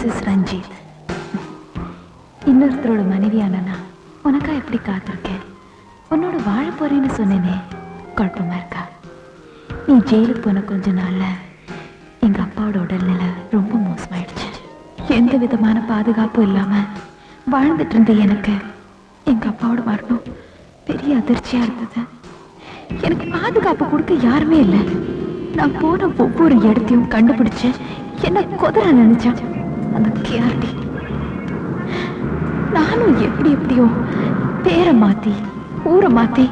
Mrs Ranjith இன்னொருத்தரோட மனைவியானா உனக்கா எப்படி காத்திருக்கேன் உன்னோட வாழ போறேன்னு சொன்னேனே குழப்பமா இருக்கா? நீ ஜெயிலுக்கு போன கொஞ்ச நாள்ல எங்க அப்பாவோட உடல்நிலை ரொம்ப மோசமாயிடுச்சு. எந்த விதமான பாதுகாப்பும் இல்லாம வாழ்ந்துட்டு இருந்த எனக்கு எங்க அப்பாவோட மரணம் பெரிய அதிர்ச்சியா இருந்தது. எனக்கு பாதுகாப்பு கொடுக்க யாருமே இல்லை. நான் போன ஒவ்வொரு இடத்தையும் கண்டுபிடிச்சு என்ன குதிரை நினைச்சேன். அந்த கேஆர்டி. நானும் எப்படி எப்படியோ பேரை மாத்தி ஊரை மாத்தி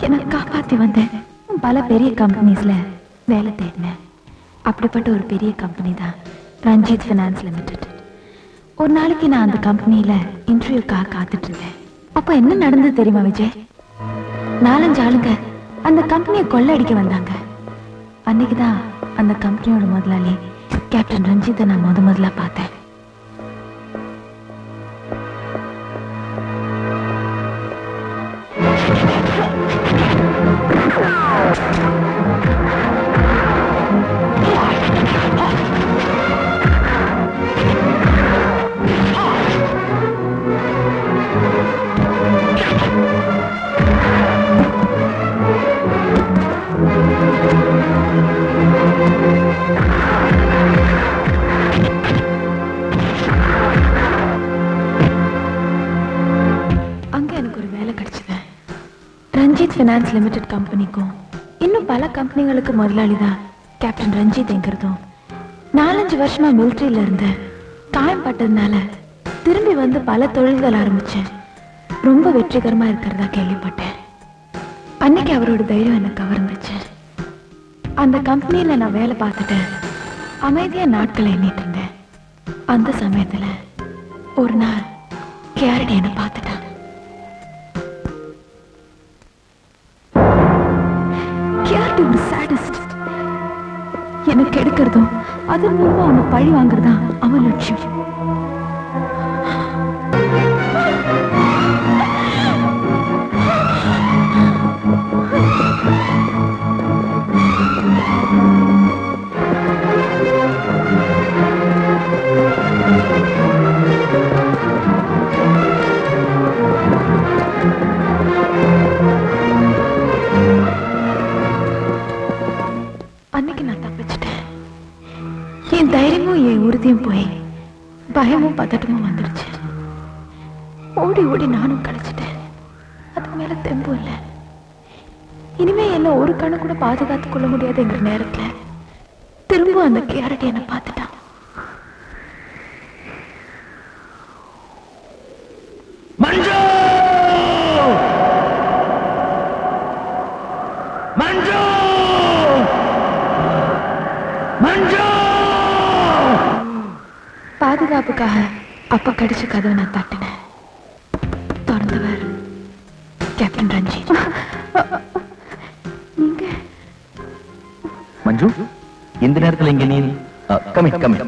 என்னை காப்பாத்தி வந்தேன் பல பெரிய கம்பெனிஸ்ல வேலை தேடினேன் அப்படிப்பட்ட ஒரு பெரிய கம்பெனி தான் ரஞ்சித் ஃபினான்ஸ் லிமிடெட் ஒரு நாளைக்கு நான் அந்த கம்பெனியில இன்டர்வியூக்காக காத்துட்டு இருந்தேன் அப்ப என்ன நடந்தது தெரியுமா விஜய்? நாலஞ்சு ஆளுங்க அந்த கம்பெனியை கொள்ளடிக்க வந்தாங்க. அன்னைக்குதான் அந்த கம்பெனியோட முதலாளி கேப்டன் ரஞ்சித்தை நான் முத முதல்ல பார்த்தேன். ஃபினான்ஸ் லிமிடெட் கம்பெனிக்கும் இன்னும் பல கம்பெனிகளுக்கு முதலாளி தான் கேப்டன் ரஞ்சித் எங்கிறதும் நாலஞ்சு வருஷமா மிலிட்ரியில இருந்து காயம் பட்டதுனால திரும்பி வந்து பல தொழில்கள் ஆரம்பிச்சேன். ரொம்ப வெற்றிகரமா இருக்கிறதா கேள்விப்பட்டேன். அன்னைக்கு அவரோட தைரியம் எனக்கு கவர்ந்துச்சு அந்த கம்பெனியில நான் வேலை பார்த்துட்டு அமைதியா நாட்களை எண்ணிட்டு இருந்தேன். அந்த சமயத்துல ஒரு நாள் கேரடி என்னை பார்த்து கெடுக்கிறதும் எடுக்கிறதும் அது மூலமா அவன் பழி வாங்குறதா அவன் லட்சியம். அமைதியும் போய் பயமும் பதட்டமும் வந்துடுச்சு ஓடி ஓடி நானும் கழிச்சிட்டேன் அதுக்கு மேல தெம்பு இல்லை. இனிமே என்ன ஒரு கணு கூட பாதுகாத்துக் கொள்ள முடியாதுங்கிற நேரத்துல திரும்ப அந்த கேரட் என்னை பார்த்துட்டு மஞ்சு மஞ்சு மஞ்சு பாதுகாப்புக்காக அப்ப கடிச்ச கதவை நான் தட்டினேன். திறந்தவர் கேப்டன் ரஞ்சித். நீங்க? மஞ்சு இந்த நேரத்துல இங்க நீ கமி கமி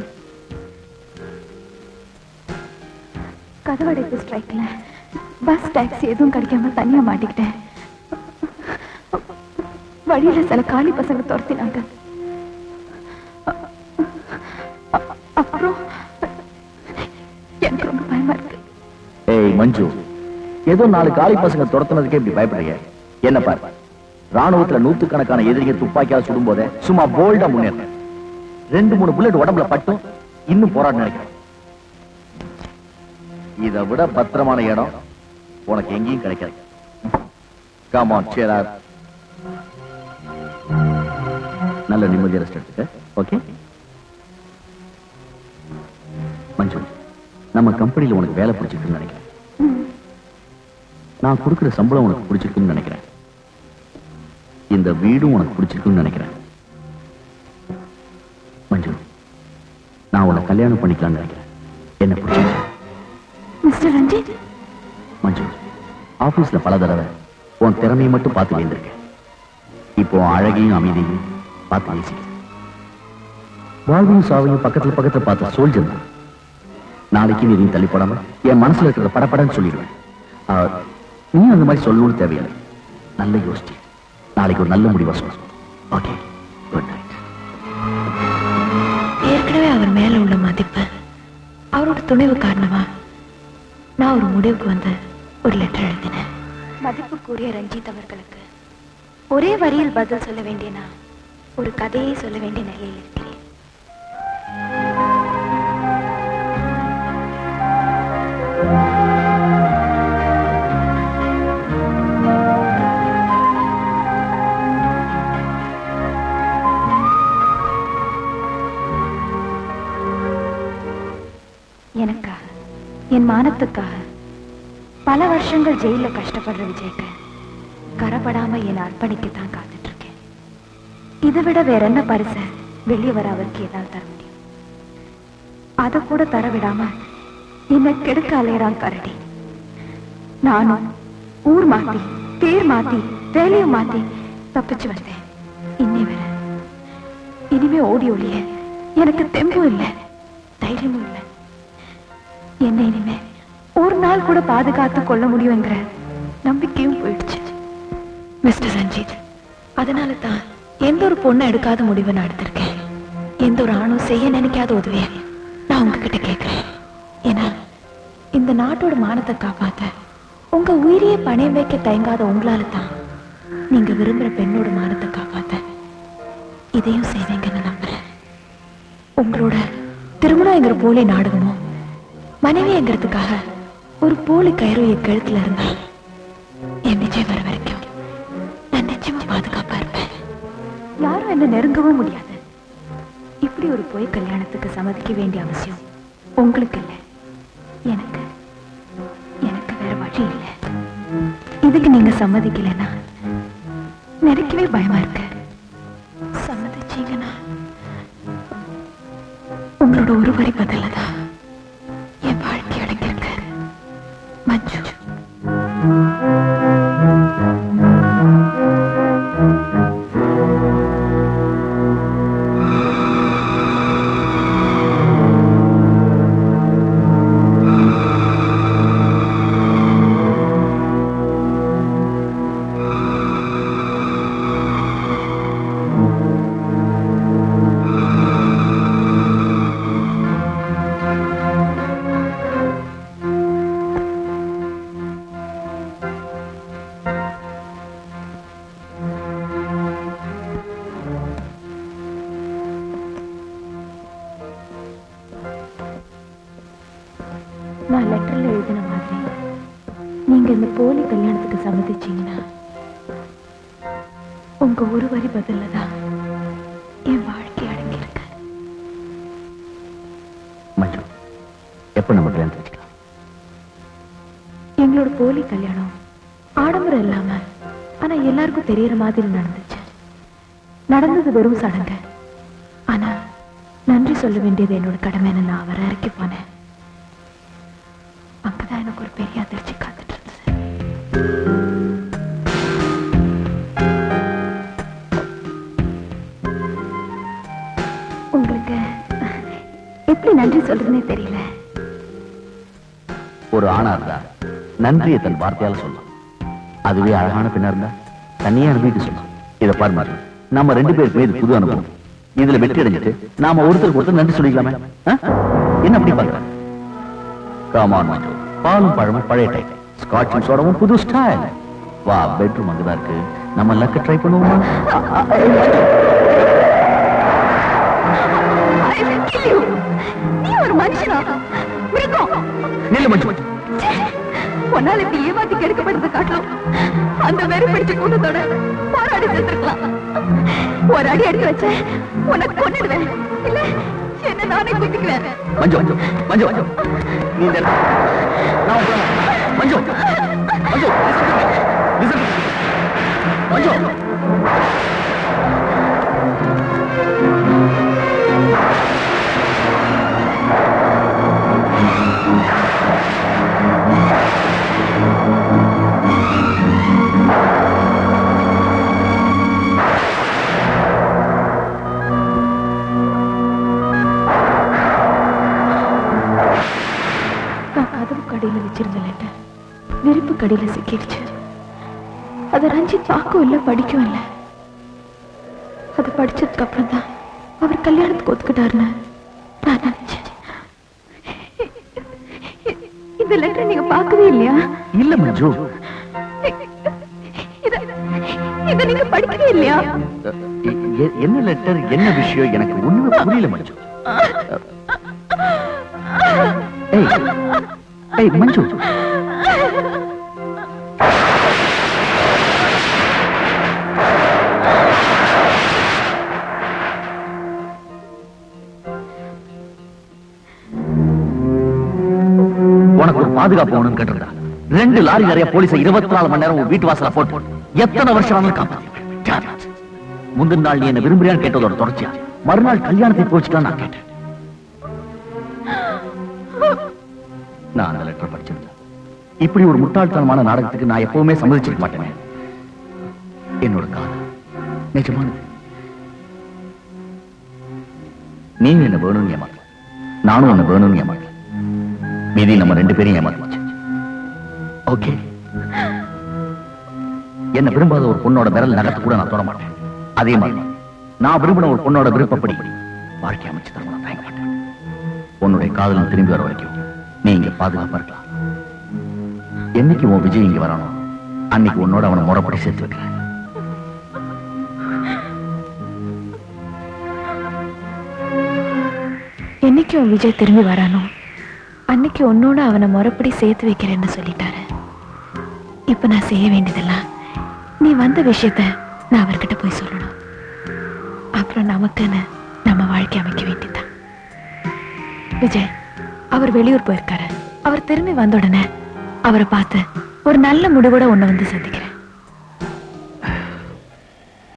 கதவடைப்பு ஸ்ட்ரைக்ல பஸ் டாக்ஸி எதுவும் கிடைக்காம தனியா மாட்டிக்கிட்டேன். வழியில சில காலி பசங்க துரத்தினாங்க. மஞ்சு. ஏதோ நாலு காலி பசங்க துரத்துனதுக்கே இப்படி பயப்படுறீங்க. என்ன பாரு ராணுவத்துல நூத்துக்கணக்கான எதிரியை துப்பாக்கியால சுடும் போதே சும்மா போல்டா முன்னேறேன் ரெண்டு மூணு புல்லட் உடம்புல பட்டும் இன்னும் போராட்டம் நினைக்கிறேன். இதை விட பத்திரமான இடம் உனக்கு எங்கேயும் கிடைக்காது. காமான் சேரார் நல்ல நிம்மதியா ரெஸ்ட் எடுத்துக்க ஓகே மஞ்சு நம்ம கம்பெனியில் உனக்கு வேலை பிடிச்சிருக்குன்னு நினைக்கிறேன். நான் கொடுக்கிற சம்பளம் உனக்கு பிடிச்சிருக்குன்னு நினைக்கிறேன். இந்த வீடும் உனக்கு பிடிச்சிருக்குன்னு நினைக்கிறேன். மஞ்சு நான் உன்னை கல்யாணம் பண்ணிக்கலாம்னு நினைக்கிறேன். என்ன பிடிச்சிருக்கு மிஸ்டர் ரஞ்சித். மஞ்சு ஆபீஸ்ல பல தடவை உன் திறமையை மட்டும் பார்த்து வேந்திருக்கேன் இப்போ அழகையும் அமைதியையும் பார்த்து நேசிக்கிறேன். வாழ்வையும் சாவையும் பக்கத்துல பக்கத்துல பார்த்த சோல்ஜர் தான். நாளைக்கு நீ எதையும் தள்ளி போடாம என் மனசுல இருக்கிறத படப்படன்னு சொல்லிடுவேன். நீ அந்த மாதிரி சொல்லணும்னு தேவையில்லை. நல்ல யோசிச்சு. நாளைக்கு ஒரு நல்ல முடிவா சொல்லணும் ஓகே குட் நைட் ஏற்கனவே அவர் மேல உள்ள மதிப்பு அவரோட துணைவு காரணமா நான் ஒரு முடிவுக்கு வந்து ஒரு லெட்டர் எழுதினேன். மதிப்புக்குரிய ரஞ்சித் அவர்களுக்கு ஒரே வரியில் பதில் சொல்ல வேண்டிய நான் ஒரு கதையை சொல்ல வேண்டிய நிலையில் இருக்கிறேன். என் மானத்துக்காக பல வருஷங்கள் ஜெயில கஷ்டப்படுற விஜய்க்கு கரப்படாம அர்ப்பணிக்கு அர்ப்பணிக்கத்தான் காத்துட்டு இருக்கேன் இதை விட வேற என்ன பரிசு வெளியே வர அவருக்கு என்னால் தர முடியும்? அதை கூட தர விடாம என்ன கெடுக்க அலையறான் கரடி. நானும் ஊர் மாத்தி பேர் மாத்தி வேலையை மாத்தி தப்பிச்சு வந்தேன். இன்னி வர இனிமே ஓடி ஒளிய எனக்கு தெம்பும் இல்லை தைரியமும் இல்லை. என்னை இனிமே ஒரு நாள் கூட பாதுகாத்து கொள்ள முடியுங்கிற நம்பிக்கையும் போயிடுச்சு. மிஸ்டர் சஞ்சீத் அதனால தான் எந்த ஒரு பொண்ணை எடுக்காத முடிவை நான் எடுத்திருக்கேன். எந்த ஒரு ஆணும் செய்ய நினைக்காத உதவிய நான் உங்ககிட்ட கேட்கிறேன். ஏன்னா இந்த நாட்டோட மானத்தை காப்பாத்த உங்க உயிரையே பணையம் வைக்க தயங்காத உங்களால தான் நீங்க விரும்புற பெண்ணோட மானத்தை காப்பாத்த இதையும் செய்வீங்கன்னு நம்புறேன். உங்களோட திருமணம் எங்கிற போலே நாடகமும் மனைவிங்கிறதுக்காக ஒரு போலி கயிறு என் கழுத்துல இருந்தா என் விஜய் வர வரைக்கும் நான் நிச்சயமா பாதுகாப்பா இருப்பேன். யாரும் என்ன நெருங்கவும் முடியாது. இப்படி ஒரு பொய் கல்யாணத்துக்கு சம்மதிக்க வேண்டிய அவசியம் உங்களுக்கு இல்லை. எனக்கு எனக்கு வேற வழி இல்லை. இதுக்கு நீங்க சம்மதிக்கலைன்னா நினைக்கவே பயமா இருக்கு. சம்மதிச்சீங்கன்னா உங்களோட ஒரு வரி நீங்க இந்த போலி கல்யாணத்துக்கு சம்மதிச்சீங்கன்னா உங்க ஒரு வரி பதில்ல தான் என் வாழ்க்கை அடங்கியிருக்கு. மஞ்சு எப்போ நம்ம கல்யாணம் வச்சுக்கலாம்? எங்களோட போலி கல்யாணம் ஆடம்பரம் இல்லாம ஆனா எல்லாருக்கும் தெரியற மாதிரி நடந்துச்சு. நடந்தது வெறும் சடங்கு. ஆனா நன்றி சொல்ல வேண்டியது என்னோட கடமைன்னு நான் அவரை இறக்கி போனேன். அங்கதான் எனக்கு ஒரு பெரிய அதிர்ச்சி. நன்றி சொல்றதுனே தெரியல. ஒரு ஆணா இருந்தா நன்றியை தன் வார்த்தையால சொல்லலாம். அதுவே அழகான பெண்ணா இருந்தா தனியா அனுபவிக்க சொல்லலாம். இதை பாரு மாதிரி நம்ம ரெண்டு பேருக்குமே இது புது அனுபவம். இதுல வெற்றி அடைஞ்சிட்டு நாம ஒருத்தருக்கு ஒருத்தர் நன்றி சொல்லிக்கலாமே? என்ன அப்படி பாக்குற காமான் மஞ்சு. பாலும் பழமும் பழைய டைப் ஸ்காட்சும் சோடவும் புது ஸ்டைல் வா பெட்ரூம் அங்கதான் இருக்கு. நம்ம லக்க ட்ரை பண்ணுவோமா? நீ ஒரு மனுஷனா? மிருகம். நில்லு மஞ்சு உன்னால இப்படி ஏமாத்தி கெடுக்கப்படுறது காட்டலாம் அந்த வெறி பிடிச்ச கூட்டத்தோட போராடி செத்துருக்கலாம். ஒரு அடி எடுத்து வச்ச உனக்கு கொண்டுடுவேன் இல்ல என்ன நானே குத்திக்குவேன் மஞ்சு மஞ்சு மஞ்சு மஞ்சு. நீ நான் போறேன். வச்சிருந்த லெட்டர் நெருப்பு கடையில சிக்கிடுச்சு. அதை ரஞ்சித் பார்க்கவும் இல்லை படிக்கவும் இல்லை. அதை படிச்சதுக்கு அப்புறம் தான் அவர் கல்யாணத்துக்கு ஒத்துக்கிட்டாருன்னு நான் நினைச்சேன். இந்த லெட்டர் நீங்க பார்க்கவே இல்லையா? இல்ல மஞ்சு. இத நீங்க படிக்கவே இல்லையா? என்ன லெட்டர் என்ன விஷயம் எனக்கு ஒண்ணுமே புரியல மஞ்சு. ஏய் ஏய் மஞ்சு உனக்கு ஒரு பாதுகாப்பு வேணும்னு கேட்டிருந்தா ரெண்டு லாரி நிறைய போலீஸ் இருபத்தி நாலு மணி நேரம் உன் வீட்டு வாசல போட்டு எத்தனை வருஷம் ஆனாலும் காப்பாத்து. முந்தின நாள் நீ என்ன விரும்புறியான்னு கேட்டதோட தொடர்ச்சியா? மறுநாள் கல்யாணத்தை போச்சுட்டான் நான் கேட்டேன். நான் அந்த லெட்டர் படிச்சிருந்தேன். இப்படி ஒரு முட்டாள்தனமான நாடகத்துக்கு நான் எப்பவுமே சம்மதிச்சிருக்க மாட்டேன். என்னோட காதல். நிஜமானது. நீ என்ன வேணும்னு ஏமாத்த நானும் என்ன வேணும்னு ஏமாத்த மீதி நம்ம ரெண்டு பேரையும் ஏமாத்துச்சு ஓகே என்ன விரும்பாத ஒரு பொண்ணோட விரல் நகர்த்த கூட நான் தொட மாட்டேன். அதே மாதிரி நான் விரும்பின ஒரு பொண்ணோட விருப்பப்படி வாழ்க்கை அமைச்சு தர தயங்க மாட்டேன். உன்னுடைய காதலன் திரும்பி வர வரைக்கும் நீ இங்க பாதுகாப்பா இருக்கலாம். என்னைக்கு உன் விஜய் இங்க வரணும் அன்னைக்கு உன்னோட அவனை முறைப்படி சேர்த்து வைக்கிறேன். என்னைக்கு உன் விஜய் திரும்பி வரானோ அன்னைக்கு உன்னோட அவனை முறைப்படி சேர்த்து வைக்கிறேன்னு சொல்லிட்டாரு. இப்ப நான் செய்ய வேண்டியதெல்லாம் நீ வந்த விஷயத்த நான் அவர்கிட்ட போய் சொல்லணும். அப்புறம் நமக்குன்னு நம்ம வாழ்க்கை அமைக்க வேண்டியதுதான். விஜய் அவர் வெளியூர் போயிருக்காரு. அவர் திரும்பி வந்த உடனே அவரை பார்த்து ஒரு நல்ல முடிவோட உன்னை வந்து சந்திக்க